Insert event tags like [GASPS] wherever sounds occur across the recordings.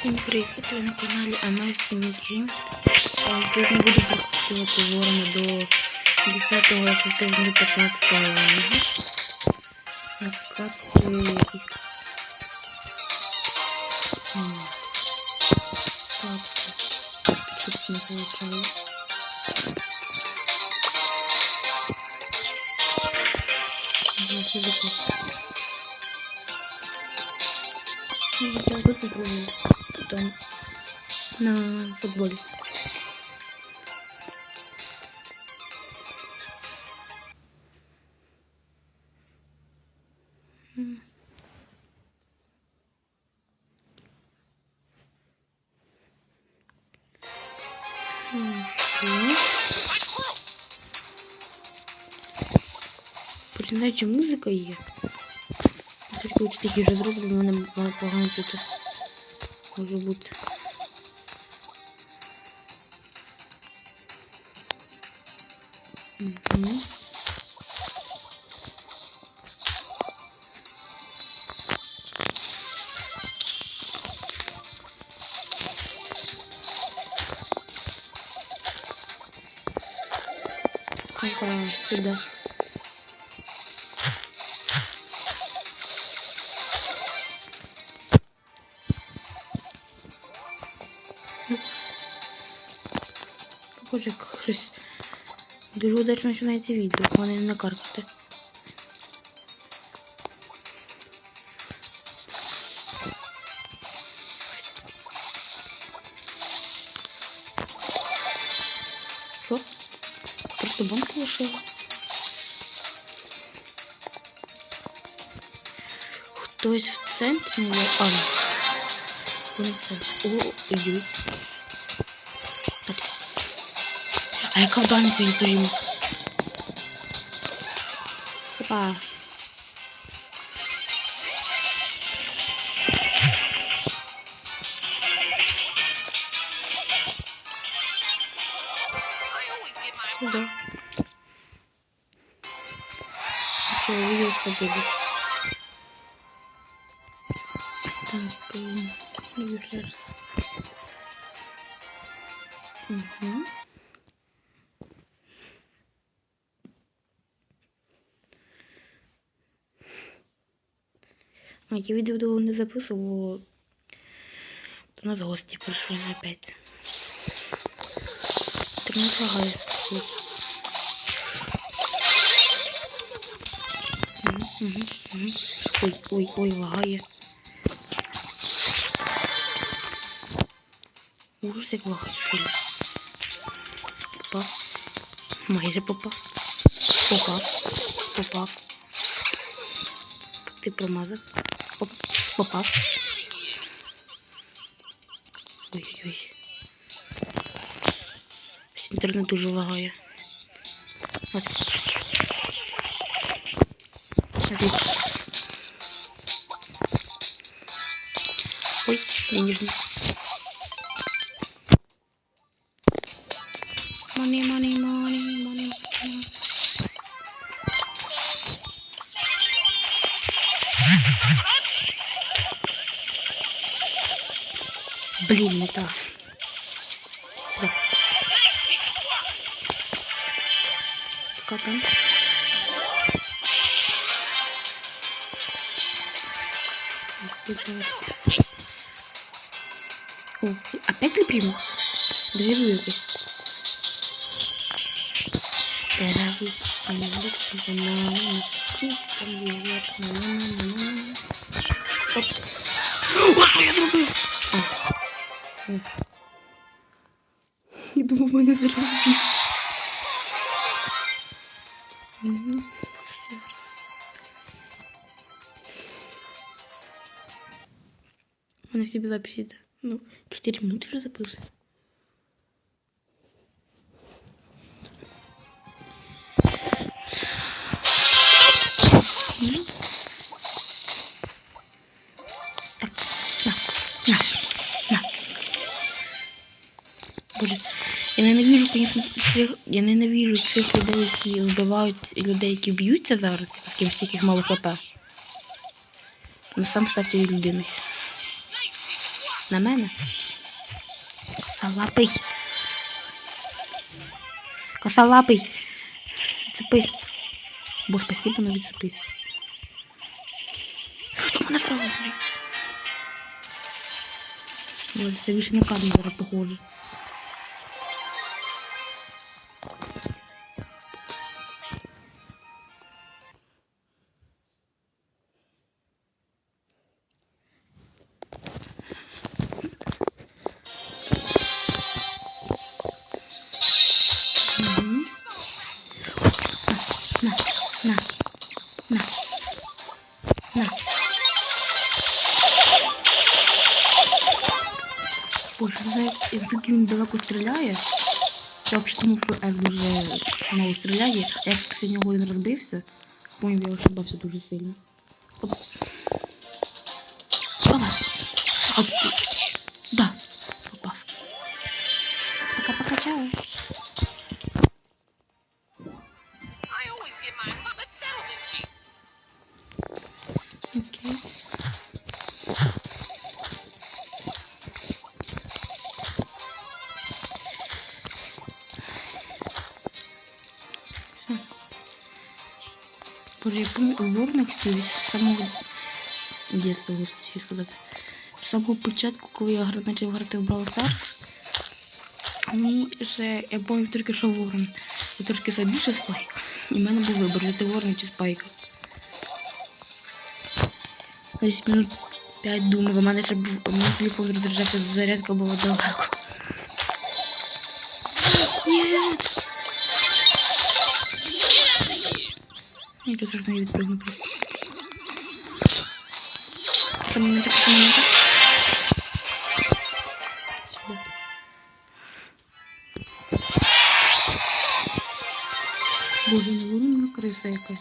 Всім привіт, ви на каналі Amazing Games. Сьогодні буду працювати ворами до 10 ефективно до 15 ранку. Накати якісь... М, Так, тут не получаю. Значит, запустим. Ну, на футболе. М. Хорошо. Блін, наче музика є. Тільки такі вже зроблю, в мене погано тут може бути. Удачно починається відео, вони не накаркати. Що? Просто банку лишила. Хтось в центрі не А. Вони в центрі. О, ой. А яка банка не прийму? Опа. Да. Что, увидел, что будет. Так, эм, я відео довго не записував, до нас гості прийшли опять. Так не лагає. Ой, ой, ой, лагає. Ужас як лагає, що. Попав. Майже попав. Попав. Попав. Ти промазав. Оп, попав. Ось Інтернет дуже лагає. От. На Оп. О, що я зробив? А. Ой. Я думав, мене зараз б'ють. Мгм. Ще раз. У мене собі запись іде. Ну, 4 минути вже записую. М. Так, на, на, на. Боже, я ненавижу, конечно, всіх, я ненавижу всіх людей, які вбивають людей, які б'ються зараз, з ким всіх мало хп. Ну сам став цією людиною. На мене. Косолапий. Косолапий. Відцепись. Бо спасибо, но відцепись. Хто мене говорить? Ой, це більше на кадрі зараз похоже. Мгм. На, на, на, на. Знаєш, як він далеко стріляє, я взагалі тому, що Ев дуже мало стріляє, а як сьогодні один розбився, поняв, я ошибався дуже сильно. Оп. Опа. Оп. Ворнах сілись з самого дитинства, хочу сказати. З самого початку, коли я почав грати в Brawl Stars, мені ще, я пам'ятаю тільки що Ворон. Я трошки забільше спайк. І в мене був вибір, жити Ворон чи спайка. Десь минут 5 думав, у мене ще був мій телефон розряджався, зарядка була далеко. [GASPS] Ні. Я відпрыгну просто. Там мене так, там мене так. Сюди. Боже, не воно криса якась.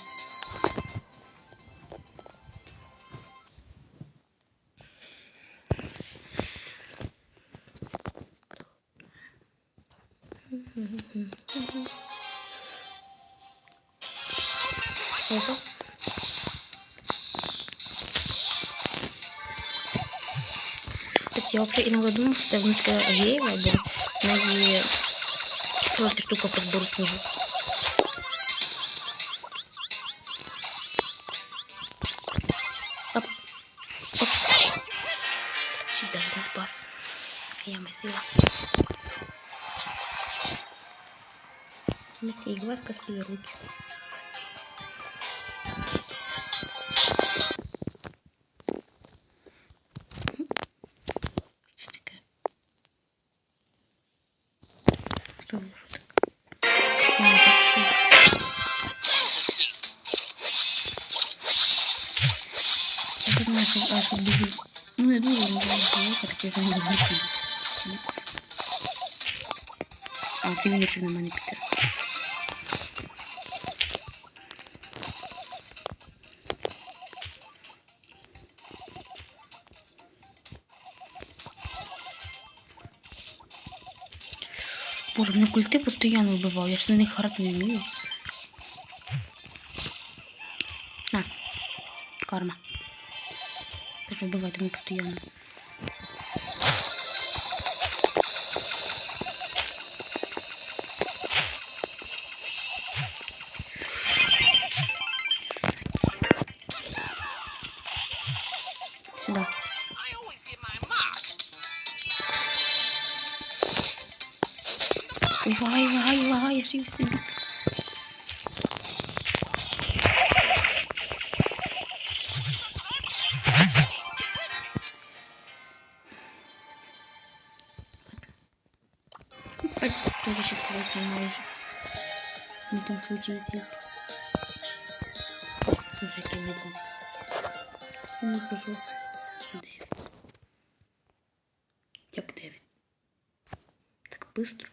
Ого. Кстати, я вообще иногда думал, что это внучка Авеева, да, но просто штука по сбору снежу. Оп. Оп. Даже не спас. Я мыслила. И глазка свои руки. Я аж дуже... Ну, я дуже не знаю, що я таке вже не знаю. А, ти мені на мене. Боже, мене культи постійно вбивав, я ж на них грати не вмію. На. Карма. Теж вбивайте мене постійно. Сюда. I always get my mark. Увагай, увагай, увагай, я Не там случае идти. Уже я видно. Не кажу. Девять. Як девять? Так быстро.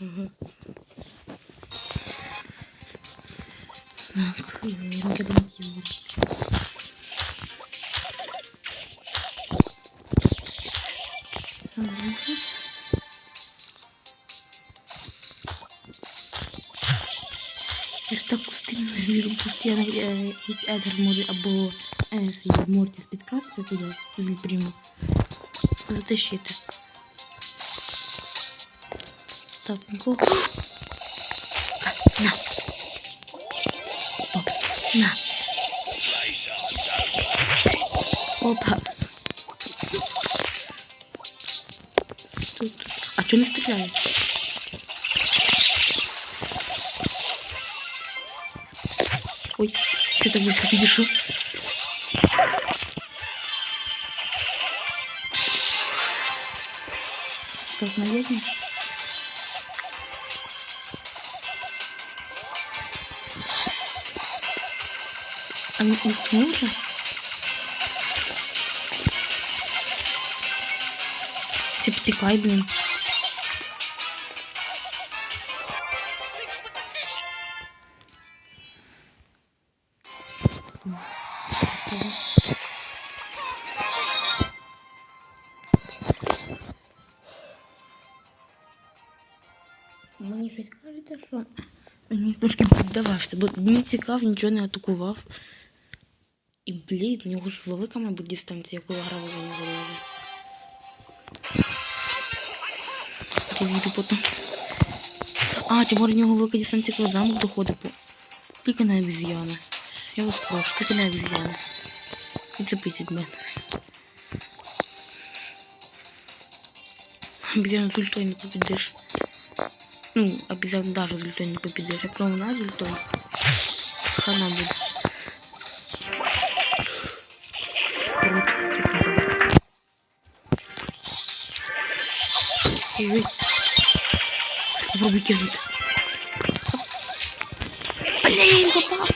Угу. Так, я никогда не Я ж так постійно вірю, постійно е, якийсь едер може або Е, сидіть, Мортіс підкасться туди, з прямо. Затащити. Так, нікого. На. Опа. На. Опа. Тут. А чого не стріляє? Так високо підійшов? Так, наверное. А не уткнул уже? Ты потекай, блин. Піддавався, бо не цікав, нічого не атакував. І блін, у нього ж велика, мабуть, дистанція, коли грав за нього. Повіду потім. А, тим у нього велика дистанція, коли замок доходить. Тільки на обіз'яна. Я вас прошу, тільки на обіз'яна. Відчепись від мене. Обіз'яна з ультою не попідеш. Ну, обязательно даже золотой не победишь. А потом у нас золотой. Хана будет. Ой. Попробуй. Блин, попал.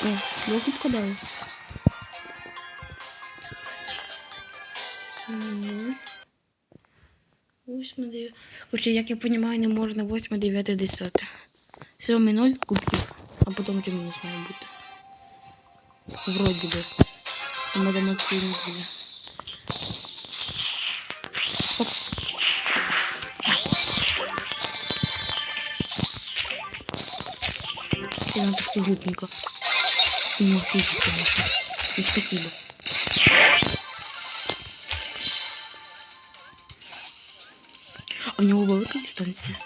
О, ну тут куда? 8, 9. Хоча як я понимаю, не можна 8, 9, 10. 7 0 кубків, а потім де мінус має бути. Вроді би. Ми дамо цю не буде. Я на трошки глупенько. Ну, фізика наша. І. него велика дистанція.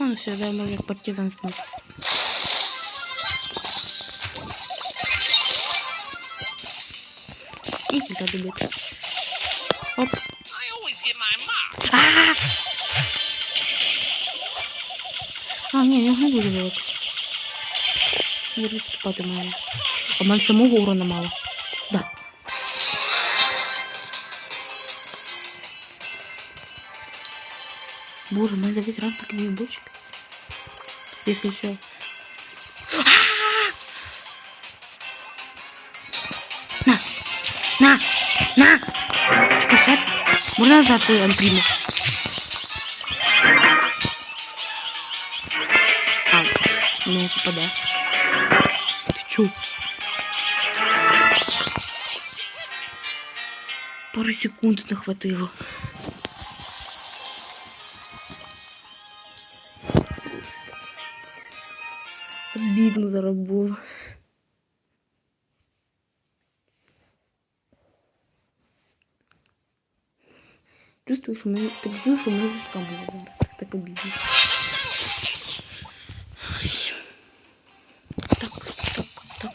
А, ну все, дай може як партизан змитися. І кілька добити. Оп. I always get my mark. А! А, ні, я не дуже велика. Я відступати маю. А в мене самого урона мало. Да. Боже, у меня за весь раунд такие бочки. Если еще... На! На! На! Спасать? Можно назад твой амприму? А, ну, типа да. Ты чё? Пару секунд не хватило. Бідно зараз було. Чувствую, що мене так чую, що мене заскамили зараз. Так обідно. Ай. Так, так, так. Так.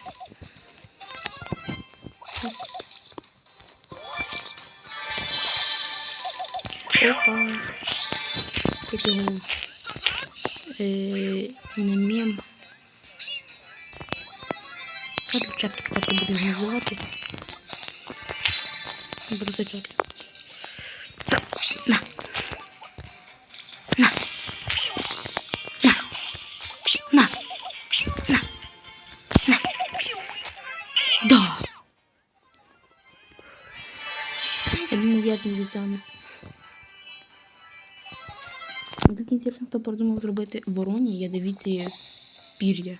Опа. Як його? Е, не мем. Я думаю, я не затягну. Так інтересно, хто придумав зробити вороні ядовіті пір'я.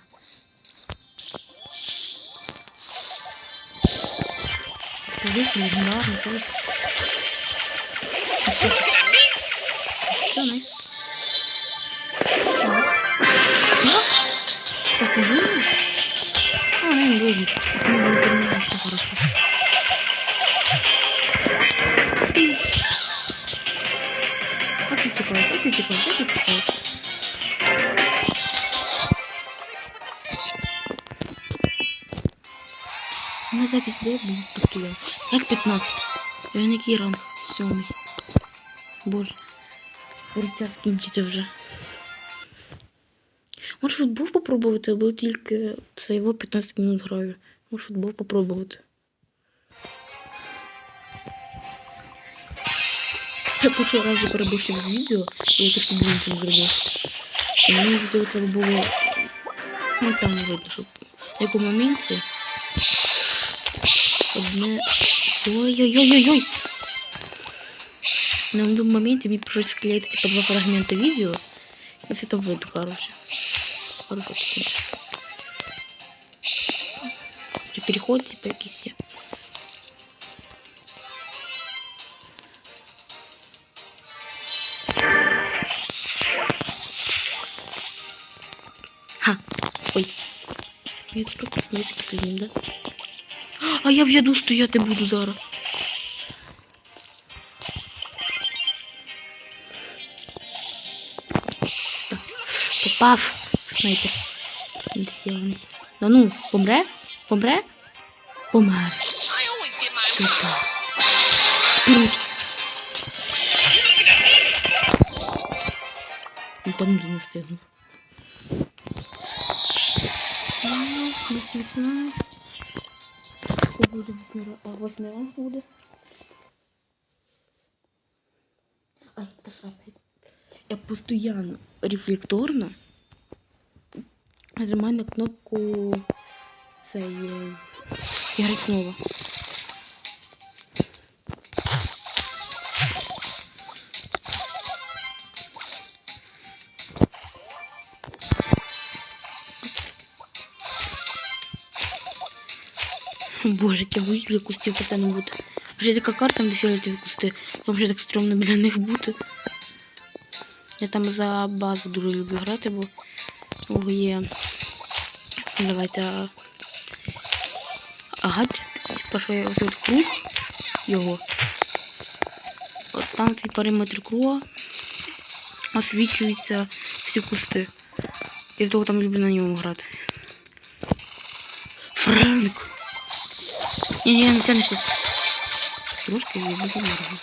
Скажи, легендарно, то Все, найс. Все? Угу. А, ну, другий. Текаешь, а ты. На запись де був постояв. Як 15. Він який ранг? Сьомий. Боже. Життя скінчиться вже. Може футбол попробувати, бо тільки це його 15 минут граю. Може футбол попробувати. Я перший раз перебувши з відео, я трошки блінчик зробив. І мені відео треба було. Ну там не видно, щоб в якому моменті одне. Ой-ой-ой-ой-ой! На одному моменте мне пришлось склеить типа два фрагмента видео. И все это выйдет хорошее. Хорошо. При переходе типа якісь. Ой. Як тут близько один, да? А я в яду стояти буду зараз. Попав, Знаєте. Да ну, помре? Помре? Помер. Супер. Там не встигнув. 18. Це буде 8, 8 ранг буде. Ай, та шапить. Я постоянно рефлекторно нажимаю на кнопку цей. Е, Я снова. Боже, боюсь біля кустів постійно бути. Вже така карта де фіолетові кусти. Там вже так стрьомно біля них бути. Я там за базу дуже люблю грати, бо о, є. Давайте. а, Гаджет. Типа, що я от круг його. От там цей периметр круга освітлюються всі кусти. Я того там люблю на ньому грати. Ні, не тянешся. Трошки я буду моргать.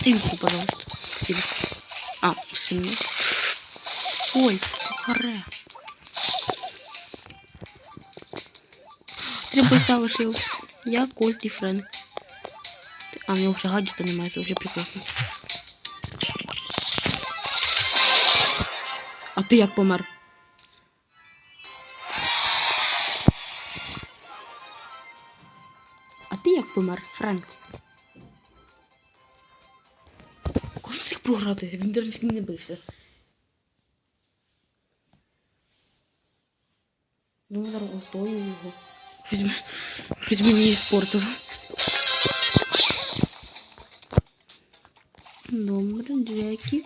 Стивку, пожалуйста. Спасибо. А, все нет. Ой, харе. Треба залишив. Я Кольт і Френк. А, в нього вже гаджета немає, це вже прекрасно. А ти як помер? Помер, Френк? Коли цих пограти? Він навіть з ним не бився. Ну, зараз готую його. Щось мені іспортило. Добре, Джекі.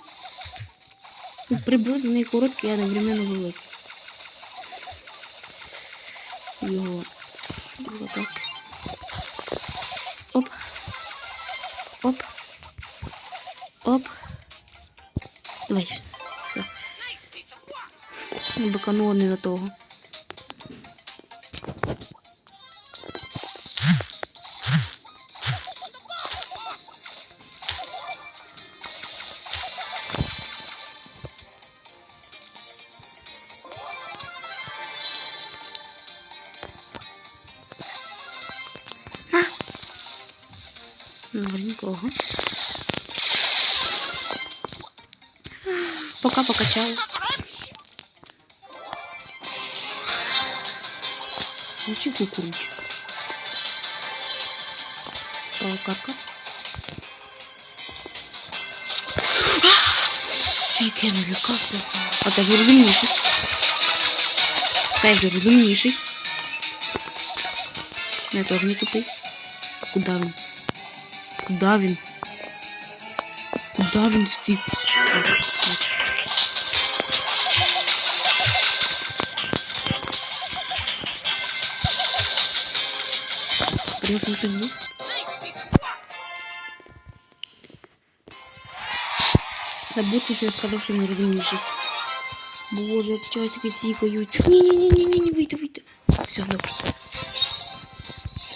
Ну, Приблизно короткий, а одновременно великий. Його. Так. Of не на того. Пока покачаю. Включи кукурузу. Права карка. Як я налякався. А ти вже розумніший. Та вже розумніший. Я теж не тупий. Куда він? Куда він? Куда він втік? Piece of work. Забудьте, що я сказав, що не розумієш. Боже, часики цікають. Ні-ні-ні-ні, вийти, вийти. Все, добре.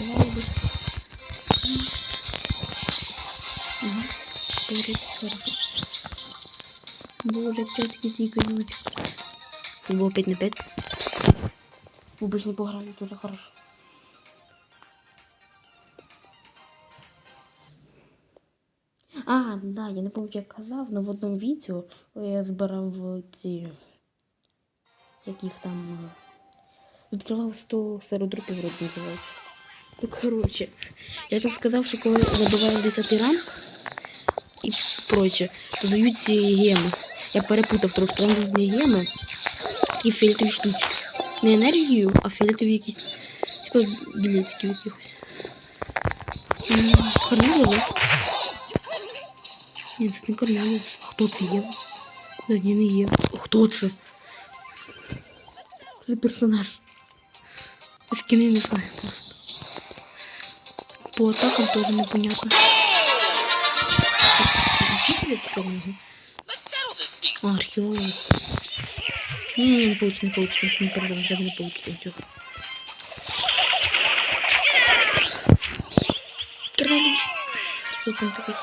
Добре. Ага. Боже, часики цікають. Футбол 5 на 5. Выбрось не пограли, тоже хорошо. А, да, я не пам'ятаю, як казав, але в одному відео, я збирав ці. Як їх там. е, Відкривав 100 серодруків, вроді називається. Ну, коротше, я так сказав, що коли забиваю 10 ранг і проче, то дають ці геми. Я перепутав трошки, там різні геми, такі фіолетові штучки. Не енергію, а фіолетові якісь. Типа білетики якихось. Корнело, да? Ні, не Корнеліус. А Хто це є? Ні, не є. Хто це? Це персонаж. Скини не знаю просто. По атакам тоже непонятно. А, археолог. Не, не получится, не получится, не даже не получится ничего. Корнелиус. Что там такой?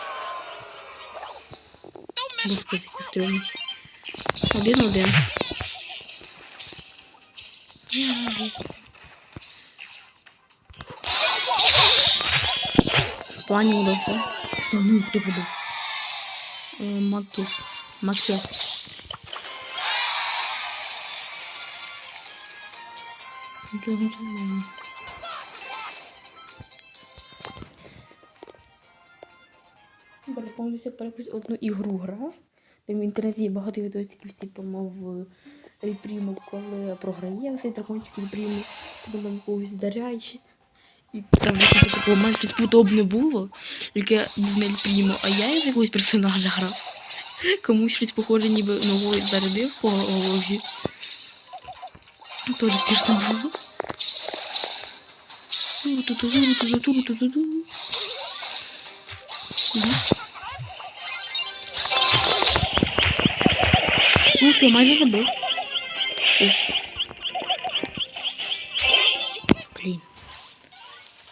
Боже, стрьом. Один-один. В плані удався. Та ну, хто буде? Макет. Макет. Дуже повністю про якусь одну ігру грав. Там в інтернеті є багато відосиків, типу, мов репріму, коли програє цей дракончик репріму, коли там когось вдаряє. І там типу, такого майже щось подобне було, яке був не репріму, а я із якогось персонажа грав. Комусь щось похоже, ніби ногою зарядив по голові. Тоже смішно було. Ту-ту-ту-ту-ту-ту-ту-ту-ту. que eu mais ajudei.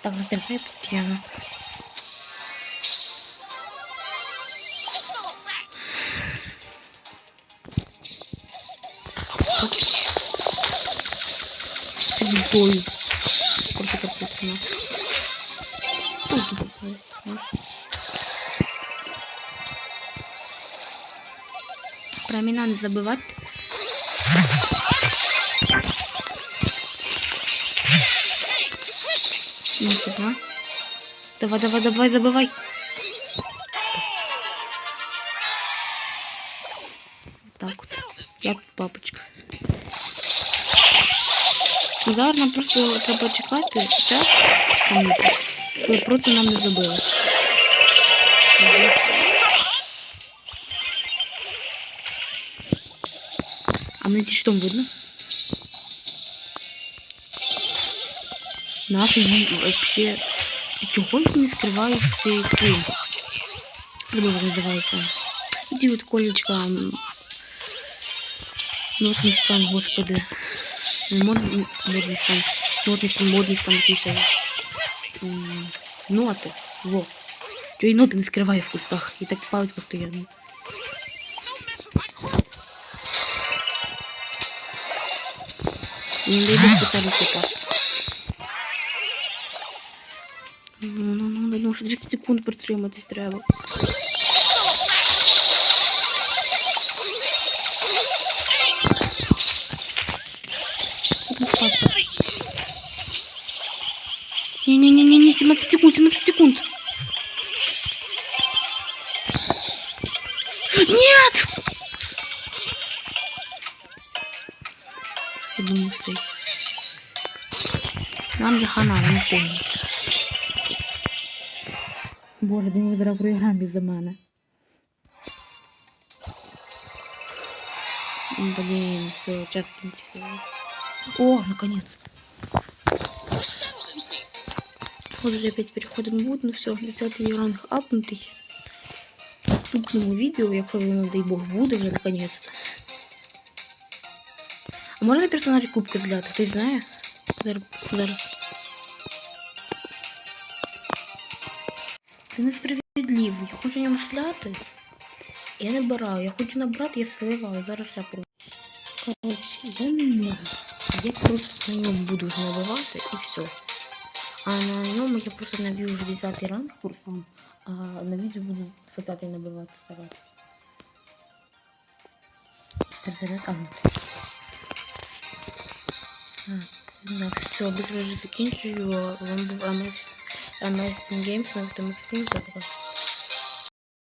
Tá um tempo aí pequeno. Okay. Oh, boy. Про имена не забывать. Нифига. Давай, давай, давай, забывай. Так вот. Як папочка. Зараз нам просто треба чекати час, просто нам не забили. А ці що там видно? Наші її вообще... Чого ж не скривають цей клин? Забув, як називається. Ці от колечка... м, Нотний стан, господи. Не модний, стан. Нотний стан, модний стан. Ноти. Во. Чого і ноти не скриває в кустах. І так палить постійно. Бог питали типа. Ну, ну, ну, ну, ще 30 секунд притриматись треба. Не-не-не-не, 17 секунд, 17 секунд. Нет! Нам же хана, я не. Боже, думаю, зараз проіграємо без мене. Блин, все, час кінчився. О, наконец. Походу опять переходимо в ну все, 10 ранг апнутий. Наступному відео, якщо воно, дай Бог, буде вже наконець. А можна персонажі кубки взяти? Хтось знає? Зараз, зараз. Це несправедливо. Я хочу ньому сляти. Я не бираю. Я хочу набрати, я сливаю. Зараз я просто. Короче, я не можу. Я просто на ньому буду набивати і все. А на ньому я просто наб'ю вже 10 ранг курсом, а на відео буду 20 набивати старатися. Так, все, быстро вже закінчую. Вам був MS, Amazing Games nokta mı? Games nokta